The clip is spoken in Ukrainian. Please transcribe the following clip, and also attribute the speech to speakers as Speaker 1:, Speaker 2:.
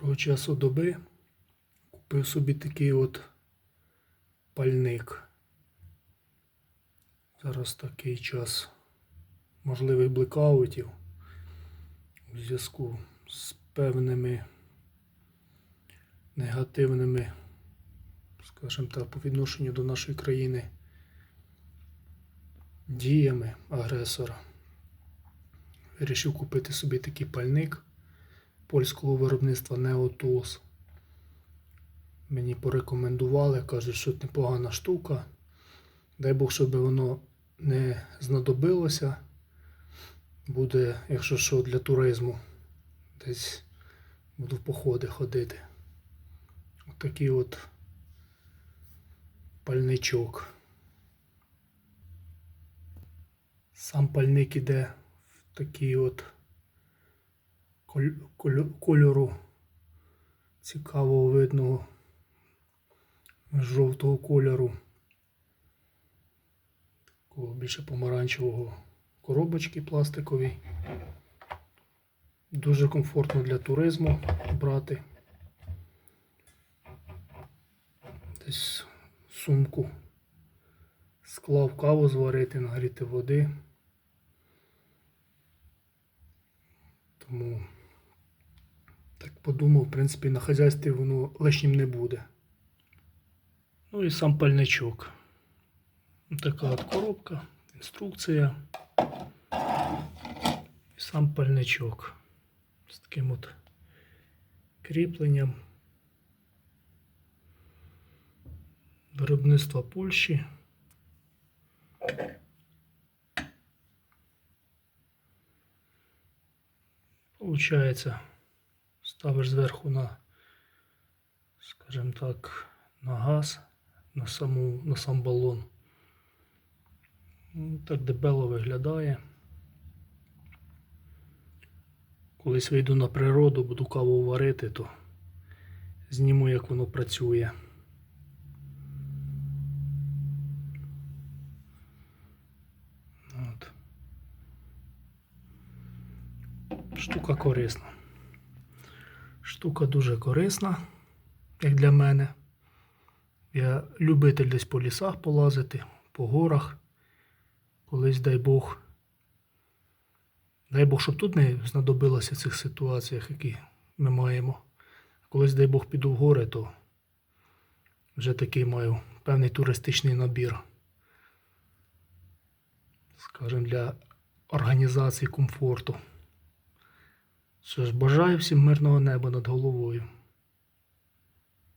Speaker 1: Доброго часу доби купив собі такий от пальник. Зараз такий час можливих блекаутів у зв'язку з певними негативними, скажімо так, по відношенню до нашої країни діями агресора. Вирішив купити собі такий пальник польського виробництва Neotools. Мені порекомендували, кажуть, що непогана штука. Дай Бог, щоб воно не знадобилося. Буде, якщо що, для туризму. Десь буду в походи ходити. Отакий от пальничок. Сам пальник іде в такий от кольору цікавого видного жовтого кольору. Такого більше помаранчевого коробочки пластикові. Дуже комфортно для туризму брати. Десь сумку склав каву зварити, нагріти води. Тому подумав, в принципі, на хазяйстві воно лишнім не буде. Ну і сам пальничок. Така от коробка, інструкція. І сам пальничок. З таким от кріпленням. Виробництва Польщі. Получається, ставиш зверху на, скажімо так, на газ, на, саму, на сам балон. Ну, Так дебело виглядає. Колись вийду на природу, буду каву варити, то зніму, як воно працює. От. Штука корисна. Штука дуже корисна, як для мене. Я любитель десь по лісах полазити, по горах. Колись дай Бог. Дай Бог, щоб тут не знадобилося в цих ситуаціях, які ми маємо. Колись, дай Бог, піду в гори, то вже такий маю певний туристичний набір. Скажімо, для організації комфорту. Що ж, бажаю всім мирного неба над головою.